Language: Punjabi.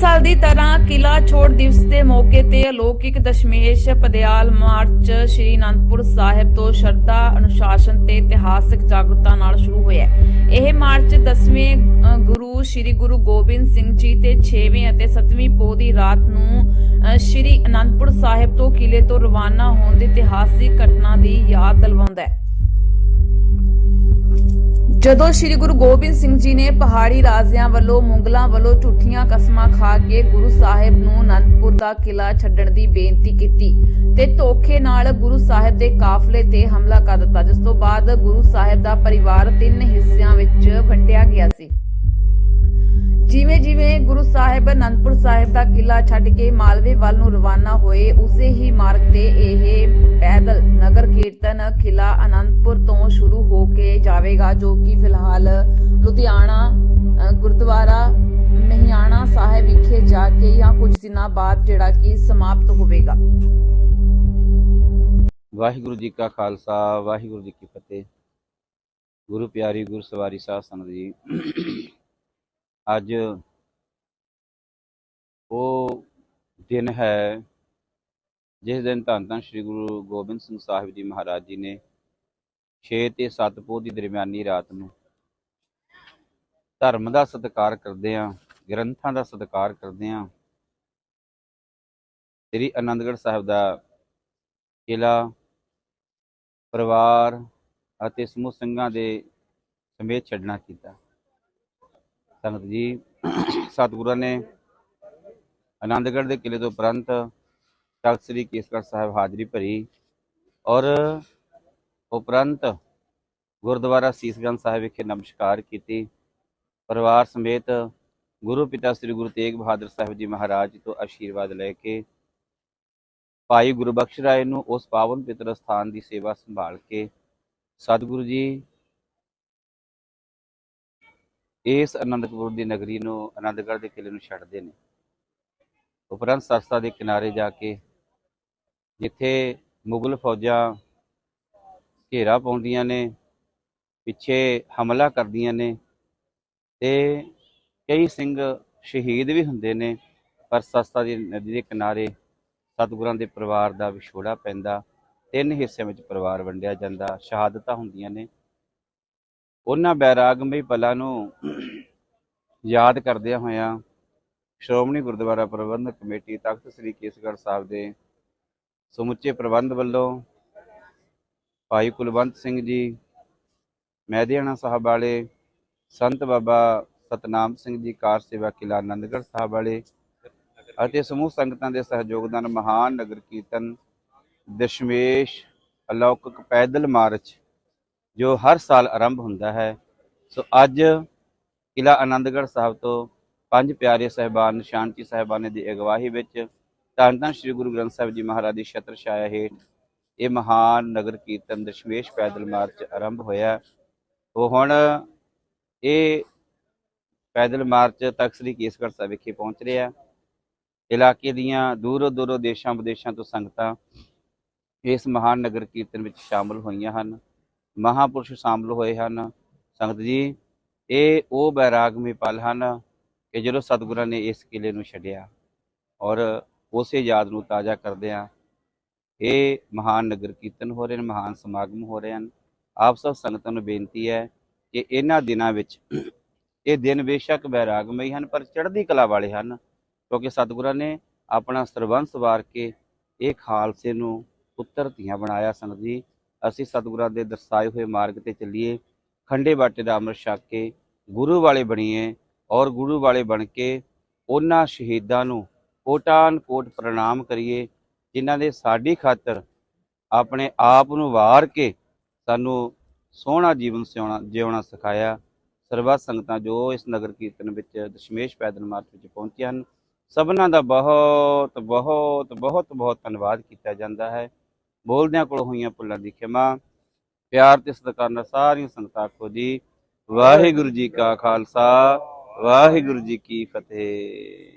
ਸਾਲ ਦੀ ਤਰ੍ਹਾਂ ਕਿਲਾ ਛੋੜ ਦਿਵਸ ਦੇ ਮੌਕੇ ਤੇ ਅਲੌਕਿਕ ਦਸ਼ਮੇਸ਼ ਪਦਿਆਲ ਮਾਰਚ ਸ਼੍ਰੀ ਅਨੰਦਪੁਰ ਸਾਹਿਬ ਤੋਂ ਸ਼ਰਧਾ ਅਨੁਸ਼ਾਸਨ ਤੇ ਇਤਿਹਾਸਕ ਜਾਗਰੂਕਤਾ ਨਾਲ ਸ਼ੁਰੂ ਹੋਇਆ ਇਹ ਮਾਰਚ 10ਵੇਂ ਗੁਰੂ ਸ਼੍ਰੀ ਗੁਰੂ ਗੋਬਿੰਦ ਸਿੰਘ ਜੀ ਤੇ 6ਵੇਂ ਅਤੇ 7ਵੀਂ ਪੋ ਦੀ ਰਾਤ ਨੂੰ ਸ਼੍ਰੀ ਅਨੰਦਪੁਰ ਸਾਹਿਬ ਤੋਂ ਕਿਲੇ ਤੋਂ ਰਵਾਨਾ ਹੋਣ ਦੀ ਇਤਿਹਾਸਿਕ ਘਟਨਾ ਦੀ ਯਾਦ ਦਿਲਵਾਉਂਦਾ ਹੈ। ਜਦੋਂ ਸ੍ਰੀ ਗੁਰੂ ਗੋਬਿੰਦ ਸਿੰਘ ਜੀ ਨੇ ਪਹਾੜੀ ਰਾਜਿਆਂ ਵੱਲੋਂ, ਮੁਗਲਾਂ ਵੱਲੋਂ ਝੂਠੀਆਂ ਕਸਮਾਂ ਖਾ ਕੇ ਗੁਰੂ ਸਾਹਿਬ ਨੂੰ ਅਨੰਦਪੁਰ ਦਾ ਕਿਲਾ ਛੱਡਣ ਦੀ ਬੇਨਤੀ ਕੀਤੀ ਤੇ ਧੋਖੇ ਨਾਲ ਗੁਰੂ ਸਾਹਿਬ ਦੇ ਕਾਫਲੇ ਤੇ ਹਮਲਾ ਕਰ ਦਿੱਤਾ, ਜਿਸ ਤੋਂ ਬਾਅਦ ਗੁਰੂ ਸਾਹਿਬ ਦਾ ਪਰਿਵਾਰ ਤਿੰਨ ਹਿੱਸਿਆਂ ਵਿੱਚ ਵੰਡਿਆ ਗਿਆ ਸੀ। ਜਿਵੇਂ ਜਿਵੇਂ ਗੁਰੂ ਸਾਹਿਬ ਅਨੰਦਪੁਰ ਸਾਹਿਬ ਦਾ ਕਿਲਾ ਛੱਡ ਕੇ ਮਾਲਵੇ ਵੱਲ ਨੂੰ ਰਵਾਨਾ ਹੋਏ, ਉਸੇ ਹੀ ਮਾਰਗ ਤੇ ਇਹ ਪੈਦਲ ਨਗਰ ਕੀਰਤਨ ਕਿਲਾ ਅਨੰਦ ਤੋਂ ਸ਼ੁਰੂ ਹੋ ਕੇ ਜਾਵੇਗਾ, ਜੋ ਕਿ ਫਿਲਹਾਲ ਲੁਧਿਆਣਾ ਗੁਰਦੁਆਰਾ, ਮਹਿਆਣਾ ਸਾਹਿਬ ਵਿਖੇ ਜਾ ਕੇ ਜਾਂ ਕੁਝ ਦਿਨਾਂ ਬਾਅਦ ਜਿਹੜਾ ਕਿ ਸਮਾਪਤ ਹੋਵੇਗਾ। ਵਾਹਿਗੁਰੂ ਜੀ ਕਾ ਖਾਲਸਾ, ਵਾਹਿਗੁਰੂ ਜੀ ਕੀ ਫਤਿਹ। ਗੁਰੂ ਪਿਆਰੀ ਗੁਰੂ ਸਵਾਰੀ ਸਾਧ ਸੰਗਤ ਜੀ, ਅੱਜ ਉਹ ਦਿਨ ਹੈ, ਜਿਸ ਦਿਨ ਧੰਨ ਧੰਨ ਸ੍ਰੀ ਗੁਰੂ ਗੋਬਿੰਦ ਸਿੰਘ ਸਾਹਿਬ ਜੀ ਮਹਾਰਾਜ ਜੀ ਨੇ 6 ਤੇ 7 ਪੋਹ ਦੀ ਦਰਮਿਆਨੀ ਰਾਤ ਨੂੰ। ਧਰਮ ਦਾ ਸਤਿਕਾਰ ਕਰਦੇ ਆ, ਗ੍ਰੰਥਾਂ ਦਾ ਸਤਿਕਾਰ ਕਰਦੇ ਆ। ਸ੍ਰੀ ਅਨੰਦਗੜ੍ਹ ਸਾਹਿਬ ਦਾ ਕਿਲਾ ਪਰਿਵਾਰ ਅਤੇ ਸਮੂਹ ਸਿੰਘਾਂ ਦੇ ਸਮੇਤ ਛੱਡਣਾ ਕੀਤਾ। ਸੰਗਤ ਜੀ, ਸਤਿਗੁਰਾਂ ਨੇ ਆਨੰਦਗੜ੍ਹ ਦੇ ਕਿਲੇ ਤੋਂ ਉਪਰੰਤ ਤਖਤ ਸ੍ਰੀ ਕੇਸਗੜ੍ਹ ਸਾਹਿਬ ਹਾਜ਼ਰੀ ਭਰੀ ਔਰ ਉਪਰੰਤ ਗੁਰਦੁਆਰਾ ਸੀਸਗੰਜ ਸਾਹਿਬ ਵਿਖੇ ਨਮਸਕਾਰ ਕੀਤੀ। ਪਰਿਵਾਰ ਸਮੇਤ ਗੁਰੂ ਪਿਤਾ ਸ੍ਰੀ ਗੁਰੂ ਤੇਗ ਬਹਾਦਰ ਸਾਹਿਬ ਜੀ ਮਹਾਰਾਜ ਤੋਂ ਆਸ਼ੀਰਵਾਦ ਲੈ ਕੇ ਭਾਈ ਗੁਰਬਖਸ਼ ਰਾਏ ਨੂੰ ਉਸ ਪਾਵਨ ਪਿਤਰ ਸਥਾਨ ਦੀ ਸੇਵਾ ਸੰਭਾਲ ਕੇ ਸਤਿਗੁਰੂ ਜੀ ਇਸ ਅਨੰਦਪੁਰ ਦੀ ਨਗਰੀ ਨੂੰ ਆਨੰਦਗੜ੍ਹ ਦੇ ਕਿਲੇ ਨੂੰ ਛੱਡਦੇ ਨੇ। ਉਪਰੰਤ ਸਰਸਾ ਦੇ ਕਿਨਾਰੇ ਜਾ ਕੇ ਜਿੱਥੇ ਮੁਗਲ ਫੌਜਾਂ ਘੇਰਾ ਪਾਉਂਦੀਆਂ ਨੇ ਪਿੱਛੇ ਹਮਲਾ ਕਰਦੀਆਂ ਨੇ ਤੇ ਕਈ ਸਿੰਘ ਸ਼ਹੀਦ ਵੀ ਹੁੰਦੇ ਨੇ, ਪਰ ਸਸਤਾ ਦੀ ਨਦੀ ਦੇ ਕਿਨਾਰੇ ਸਤਿਗੁਰਾਂ ਦੇ ਪਰਿਵਾਰ ਦਾ ਵਿਛੋੜਾ ਪੈਂਦਾ, ਤਿੰਨ ਹਿੱਸਿਆਂ ਵਿੱਚ ਪਰਿਵਾਰ ਵੰਡਿਆ ਜਾਂਦਾ, ਸ਼ਹਾਦਤਾਂ ਹੁੰਦੀਆਂ ਨੇ। ਉਹਨਾਂ ਬੈਰਾਗਮਈ ਪਲਾਂ ਨੂੰ ਯਾਦ ਕਰਦਿਆਂ ਹੋਇਆਂ ਸ਼੍ਰੋਮਣੀ ਗੁਰਦੁਆਰਾ ਪ੍ਰਬੰਧਕ ਕਮੇਟੀ ਤਖਤ ਸ੍ਰੀ ਕੇਸਗੜ੍ਹ ਸਾਹਿਬ ਦੇ ਸਮੁੱਚੇ ਪ੍ਰਬੰਧ ਵੱਲੋਂ ਭਾਈ ਕੁਲਵੰਤ ਸਿੰਘ ਜੀ ਮਹਿਦਿਆਣਾ ਸਾਹਿਬ ਵਾਲੇ, ਸੰਤ ਬਾਬਾ ਸਤਨਾਮ ਸਿੰਘ ਜੀ ਕਾਰ ਸੇਵਾ ਕਿਲਾ ਆਨੰਦਗੜ੍ਹ ਸਾਹਿਬ ਵਾਲੇ ਅਤੇ ਸਮੂਹ ਸੰਗਤਾਂ ਦੇ ਸਹਿਯੋਗ ਨਾਲ ਮਹਾਨ ਨਗਰ ਕੀਰਤਨ ਦਸ਼ਮੇਸ਼ ਅਲੌਕਿਕ ਪੈਦਲ ਮਾਰਚ, ਜੋ ਹਰ ਸਾਲ ਆਰੰਭ ਹੁੰਦਾ ਹੈ। ਸੋ ਅੱਜ ਕਿਲਾ ਆਨੰਦਗੜ੍ਹ ਸਾਹਿਬ ਤੋਂ ਪੰਜ ਪਿਆਰੇ ਸਹਿਬਾਨ, ਨਿਸ਼ਾਨਚੀ ਸਾਹਿਬਾਨੇ ਦੀ ਅਗਵਾਹੀ ਵਿੱਚ ਧੰਨ ਧੰਨ ਸ੍ਰੀ ਗੁਰੂ ਗ੍ਰੰਥ ਸਾਹਿਬ ਜੀ ਮਹਾਰਾਜ ਦੀ ਛਤਰ ਛਾਇਆ ਹੇਠ ਇਹ ਮਹਾਨ ਨਗਰ ਕੀਰਤਨ ਦਸ਼ਮੇਸ਼ ਪੈਦਲ ਮਾਰਚ ਆਰੰਭ ਹੋਇਆ। ਉਹ ਹੁਣ ਇਹ ਪੈਦਲ ਮਾਰਚ ਤਖਤ ਸ੍ਰੀ ਕੇਸਗੜ੍ਹ ਸਾਹਿਬ ਵਿਖੇ ਪਹੁੰਚ ਰਿਹਾ ਇਲਾਕੇ ਦੀਆਂ ਦੂਰੋਂ ਦੂਰੋਂ ਦੇਸ਼ਾਂ ਵਿਦੇਸ਼ਾਂ ਤੋਂ ਸੰਗਤਾਂ ਇਸ ਮਹਾਨ ਨਗਰ ਕੀਰਤਨ ਵਿੱਚ ਸ਼ਾਮਲ ਹੋਈਆਂ ਹਨ। ਮਹਾਪੁਰਸ਼ ਸ਼ਾਮਲ ਹੋਏ ਹਨ। ਸੰਗਤ ਜੀ, ਇਹ ਉਹ ਬੈਰਾਗਮਈ ਪਲ ਹਨ ਕਿ ਜਦੋਂ ਸਤਿਗੁਰਾਂ ਨੇ ਇਸ ਕਿਲੇ ਨੂੰ ਛੱਡਿਆ ਔਰ ਉਸੇ ਯਾਦ ਨੂੰ ਤਾਜ਼ਾ ਕਰਦਿਆਂ ਇਹ ਮਹਾਨ ਨਗਰ ਕੀਰਤਨ ਹੋ ਰਹੇ ਨੇ ਮਹਾਨ ਸਮਾਗਮ ਹੋ ਰਹੇ ਹਨ। ਆਪ ਸਭ ਸੰਗਤਾਂ ਨੂੰ ਬੇਨਤੀ ਹੈ ਕਿ ਇਹਨਾਂ ਦਿਨਾਂ ਵਿੱਚ ਇਹ ਦਿਨ ਬੇਸ਼ੱਕ ਬੈਰਾਗਮਈ ਹਨ, ਪਰ ਚੜ੍ਹਦੀ ਕਲਾ ਵਾਲੇ ਹਨ, ਕਿਉਂਕਿ ਸਤਿਗੁਰਾਂ ਨੇ ਆਪਣਾ ਸਰਬੰਸ ਵਾਰ ਕੇ ਇਹ ਖਾਲਸੇ ਨੂੰ ਪੁੱਤਰ ਧੀਆਂ ਬਣਾਇਆ ਸੰਗਤ ਜੀ। ਅਸੀਂ ਸਤਿਗੁਰਾਂ ਦੇ ਦਰਸਾਏ ਹੋਏ ਮਾਰਗ ਤੇ ਚੱਲੀਏ, ਖੰਡੇ ਬਾਟੇ ਦਾ ਅੰਮ੍ਰਿਤ ਛਕ ਕੇ ਗੁਰੂ ਵਾਲੇ ਬਣੀਏ ਔਰ ਗੁਰੂ ਵਾਲੇ ਬਣ ਕੇ ਉਹਨਾਂ ਸ਼ਹੀਦਾਂ ਨੂੰ ਕੋਟਾਨ ਕੋਟ ਪ੍ਰਣਾਮ ਕਰੀਏ, ਜਿਨ੍ਹਾਂ ਨੇ ਸਾਡੀ ਖਾਤਰ ਆਪਣੇ ਆਪ ਨੂੰ ਵਾਰ ਕੇ ਸਾਨੂੰ ਸੋਹਣਾ ਜੀਵਨ ਸਿਉਣਾ ਜਿਉਣਾ ਸਿਖਾਇਆ। ਸਰਬੱਤ ਸੰਗਤਾਂ ਜੋ ਇਸ ਨਗਰ ਕੀਰਤਨ ਵਿੱਚ ਦਸ਼ਮੇਸ਼ ਪੈਦਲ ਮਾਰਚ ਵਿੱਚ ਪਹੁੰਚੀਆਂ ਹਨ, ਸਭਨਾਂ ਦਾ ਬਹੁਤ ਬਹੁਤ ਬਹੁਤ ਬਹੁਤ ਧੰਨਵਾਦ ਕੀਤਾ ਜਾਂਦਾ ਹੈ। ਬੋਲਦਿਆਂ ਕੋਲ ਹੋਈਆਂ ਭੁੱਲਾਂ ਦੀ ਖਿਮਾ। ਪਿਆਰ ਤੇ ਸਤਿਕਾਰ ਨਾਲ ਸਾਰੀਆਂ ਸੰਗਤਾਂ ਆਖੋ ਜੀ। ਵਾਹਿਗੁਰੂ ਜੀ ਕਾ ਖਾਲਸਾ। ਵਾਹਿਗੁਰੂ ਜੀ ਕੀ ਫਤਿਹ।